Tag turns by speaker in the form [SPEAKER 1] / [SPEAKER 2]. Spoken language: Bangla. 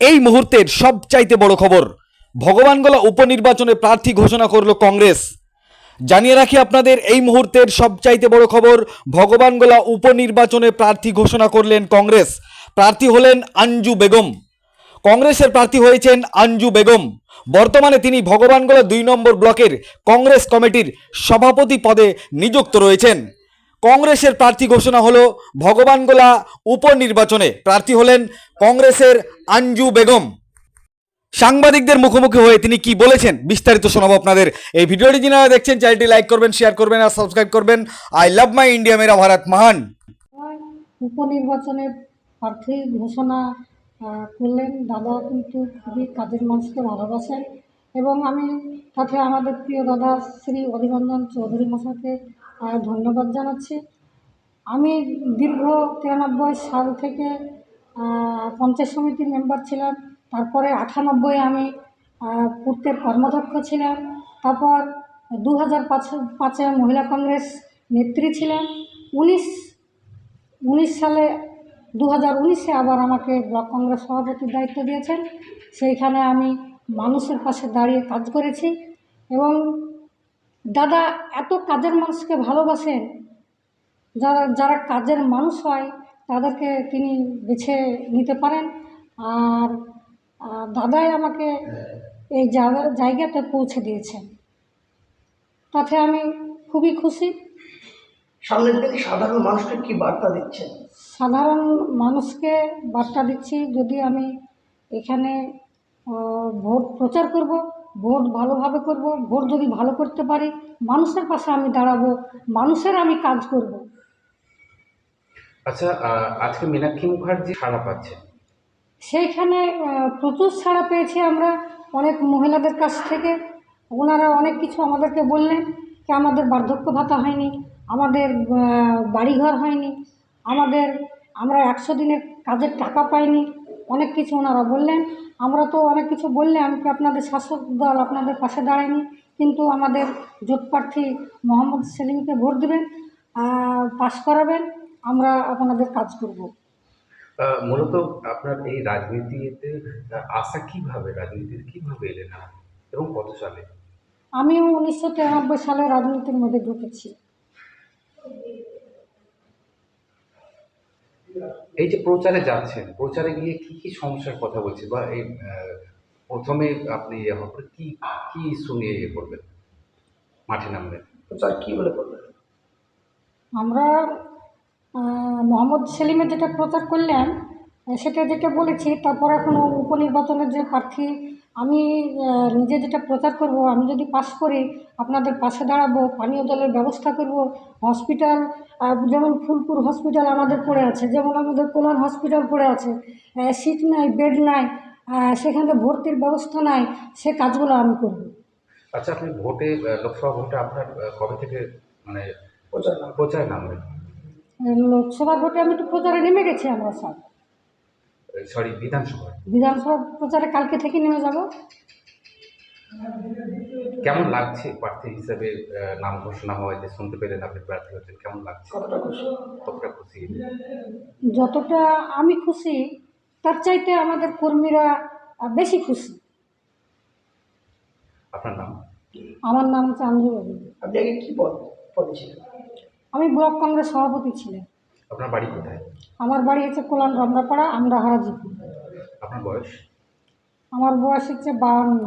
[SPEAKER 1] এই মুহূর্তের সবচাইতে বড় খবর, ভগবানগোলা উপনির্বাচনে প্রার্থী ঘোষণা করল কংগ্রেস। জানিয়ে রাখি আপনাদের, এই মুহূর্তের সবচাইতে বড় খবর, ভগবানগোলা উপনির্বাচনে প্রার্থী ঘোষণা করলেন কংগ্রেস। প্রার্থী হলেন আঞ্জু বেগম। কংগ্রেসের প্রার্থী হয়েছেন আঞ্জু বেগম। বর্তমানে তিনি ভগবানগোলা দুই নম্বর ব্লকের কংগ্রেস কমিটির সভাপতি পদে নিযুক্ত রয়েছেন। কংগ্রেসের প্রার্থী ঘোষণা হলো ভগবানগোলা উপনির্বাচনে প্রার্থী হলেন কংগ্রেসের আঞ্জু বেগম। সাংবাদিকদের মুখোমুখি হয়ে তিনি কি বলেছেন বিস্তারিত শোনাবো আপনাদের। এই ভিডিওটি যিনারা দেখছেন চ্যানেলটি লাইক করবেন শেয়ার করবেন আর সাবস্ক্রাইব করবেন। আই লাভ মাই ইন্ডিয়া মেরা ভারত মহান।
[SPEAKER 2] উপনির্বাচনে প্রার্থী ঘোষণা করলেন দাদা কিন্তু খুবই কাজের মানুষকে ভালোবাসেন। এবং আমি তাতে আমাদের প্রিয় দাদা শ্রী অভিনন্দন চৌধুরী মশাইকে আহ, ধন্যবাদ জানাচ্ছি। আমি দীর্ঘ তিরানব্বই সাল থেকে পঞ্চায়েত সমিতির মেম্বার ছিলাম। তারপরে আটানব্বই আমি পূর্তের কর্মাধ্যক্ষ ছিলাম। তারপর দু হাজার পাঁচ, পাঁচে মহিলা কংগ্রেস নেত্রী ছিলেন উনিশ উনিশ সালে দু হাজার উনিশে আবার আমাকে ব্লক কংগ্রেস সভাপতির দায়িত্ব দিয়েছেন। সেইখানে আমি মানুষের পাশে দাঁড়িয়ে কাজ করেছি এবং দাদা এত কাজের মানুষকে ভালোবাসেন? যারা যারা কাজের মানুষ হয় তাদেরকে তিনি বেছে নিতে পারেন? আর দাদাই আমাকে এই জায়গা জায়গাতে পৌঁছে দিয়েছেন। তাতে আমি খুবই খুশি।
[SPEAKER 3] সামনের দিকে সাধারণ মানুষকে কি বার্তা দিচ্ছেন?
[SPEAKER 2] সাধারণ মানুষকে বার্তা দিচ্ছি যদি আমি এখানে ভোট প্রচার করব ভোট ভালোভাবে করব ভোট যদি ভালো করতে পারি মানুষের পাশে আমি দাঁড়াবো মানুষের আমি কাজ করব।
[SPEAKER 4] আচ্ছা আজকে মীনাক্ষী মুখার্জি সাড়া পাচ্ছেন
[SPEAKER 2] সেইখানে প্রচুর ছাড়া পেয়েছি আমরা অনেক মহিলাদের কাছ থেকে। ওনারা অনেক কিছু আমাদেরকে বললেন যে আমাদের বার্ধক্য ভাতা হয়নি আমাদের বাড়িঘর হয়নি আমাদের আমরা একশো দিনের কাজের টাকা পাইনি। অনেক কিছু ওনারা বললেন। আমরা তো অনেক কিছু বললাম কি আপনাদের শাসক দল আপনাদের পাশে দাঁড়ায়নি কিন্তু আমাদের জোট প্রার্থী মোহাম্মদ সেলিমকে ভোট দেবেন পাশ করাবেন আমরা আপনাদের কাজ করব।
[SPEAKER 4] মূলত আপনার এই রাজনীতিতে আসা কীভাবে রাজনীতিতে কীভাবে এলেন এবং কত সালে?
[SPEAKER 2] আমিও উনিশশো তিরানব্বই সালে রাজনীতির মধ্যে ঢুকেছি।
[SPEAKER 4] এই যে প্রচারে যাচ্ছেন প্রচারে গিয়ে কি কি সমস্যার কথা বলছি বা এই আহ, প্রথমে আপনি ইয়ে হওয়ার পরে কি কি ইস্যু নিয়ে ইয়ে করবেন? মাঠে নামবেন?
[SPEAKER 3] প্রচার কি বলে করবেন?
[SPEAKER 2] আমরা আহ, মোহাম্মদ সেলিমের যেটা প্রচার করলেন সেটা যেটা বলেছি তারপর এখনও উপনির্বাচনের যে প্রার্থী আমি নিজে যেটা প্রচার করব আমি যদি পাশ করি আপনাদের পাশে দাঁড়াবো পানীয় জলের ব্যবস্থা করব হসপিটাল যেমন ফুলপুর হসপিটাল আমাদের পড়ে আছে যেমন আমাদের কোলান হসপিটাল পড়ে আছে সিট নাই বেড নাই সেখানে ভর্তির ব্যবস্থা নাই সে কাজগুলো আমি করব।
[SPEAKER 4] আচ্ছা আপনি ভোটে লোকসভা ভোটে আপনার কবে থেকে মানে
[SPEAKER 3] প্রচার না
[SPEAKER 4] প্রচারে নামবেন
[SPEAKER 2] লোকসভা ভোটে আমি তো প্রচারে নেমে গেছি আমরা সব
[SPEAKER 4] সরি বিধানসভা।
[SPEAKER 2] বিধানসভা প্রচারে কালকে থেকে নেমে যাব।
[SPEAKER 4] কেমন লাগছে প্রার্থী হিসেবে নাম ঘোষণা হওয়ায় যে শুনতে পেলেন আপনি প্রার্থী হচ্ছেন কেমন লাগছে?
[SPEAKER 3] কতটা খুশি?
[SPEAKER 4] কতটা খুশি?
[SPEAKER 2] যতটা আমি খুশি তার চাইতে আমাদের কর্মীরা বেশি খুশি।
[SPEAKER 4] আপনার নাম?
[SPEAKER 2] আমার নাম হচ্ছে আঞ্জু বাবু।
[SPEAKER 3] আপনি আগে কি পদ পদে ছিলেন?
[SPEAKER 2] আমি ব্লক কংগ্রেস সভাপতি ছিলেন
[SPEAKER 4] আপনার বাড়ি কোথায়?
[SPEAKER 2] আমার বাড়ি হচ্ছে কোলান রমনাপাড়া আমরা হারাজিপুর
[SPEAKER 4] আপনার বয়স?
[SPEAKER 2] আমার বয়স হচ্ছে বাউন্ন।